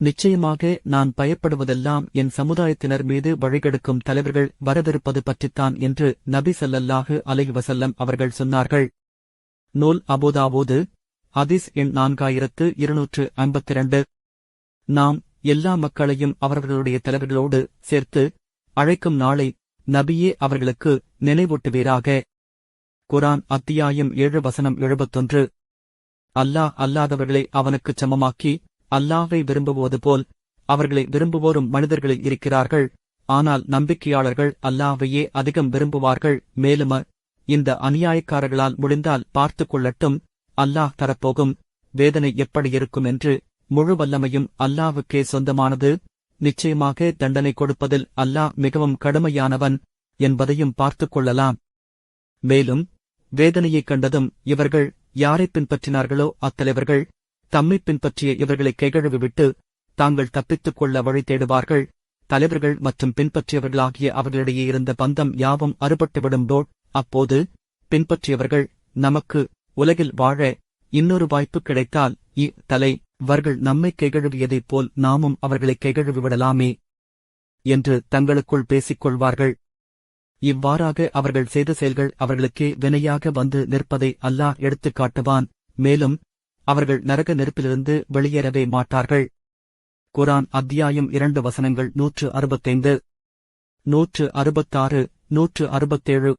நிச்சயமாக நான் பயப்படுவதெல்லாம் என் சமுதாயத்தினர் மீது வழிகெடுக்கும் தலைவர்கள் வரவிருப்பது பற்றித்தான் என்று நபி சல்லல்லாஹு அலைவசல்லம் அவர்கள் சொன்னார்கள். நூல் அபோதாவோது அதிஸ் எண் நான்காயிரத்து இருநூற்று ஐம்பத்திரண்டு. நாம் எல்லா மக்களையும் அவர்களுடைய தலைவர்களோடு சேர்த்து அழைக்கும் நாளை நபியே அவர்களுக்கு நினைவூட்டுவீராக. குரான் அத்தியாயம் ஏழு வசனம் எழுபத்தொன்று. அல்லாஹ் அல்லாதவர்களை அவனுக்குச் சமமாக்கி அல்லாஹை விரும்புவது போல் அவர்களை விரும்புவோரும் மனிதர்களில் இருக்கிறார்கள். ஆனால் நம்பிக்கையாளர்கள் அல்லாவையே அதிகம் விரும்புவார்கள். மேலும இந்த அநியாயக்காரர்களால் முடிந்தால் பார்த்துக் கொள்ளட்டும். அல்லாஹ் தரப்போகும். வேதனை எப்படி இருக்கும் என்று முழு வல்லமையும் அல்லாஹ்வுக்கே சொந்தமானது. நிச்சயமாக தண்டனை கொடுப்பதில் அல்லாஹ் மிகவும் கடுமையானவன் என்பதையும் பார்த்துக் கொள்ளலாம். மேலும் வேதனையைக் கண்டதும் இவர்கள் யாரைப் பின்பற்றினார்களோ அத்தலைவர்கள் தம்மைப் பின்பற்றிய இவர்களை கைகழுவிவிட்டு தாங்கள் தப்பித்துக் கொள்ள வழி தேடுவார்கள். தலைவர்கள் மற்றும் பின்பற்றியவர்களாகிய அவர்களிடையே இருந்த பந்தம் யாவும் அறுபட்டுவிடும்போ அப்போது பின்பற்றியவர்கள் நமக்கு உலகில் வாழ இன்னொரு வாய்ப்பு கிடைத்தால் இ தலை வர்கள் நம்மை கைகழுவியதைப் போல் நாமும் அவர்களை கைகழுவிவிடலாமே என்று தங்களுக்குள் பேசிக் கொள்வார்கள் இவ்வாறாக அவர்கள் செய்த செயல்கள் அவர்களுக்கே வினையாக வந்து நிற்பதை அல்லாஹ் எடுத்துக் காட்டுவான் மேலும் அவர்கள் நரக நெருப்பிலிருந்து வெளியேறவே மாட்டார்கள். குரான் அத்தியாயம் இரண்டு வசனங்கள் நூற்று அறுபத்தைந்து நூற்று அறுபத்தாறு நூற்று அறுபத்தேழு.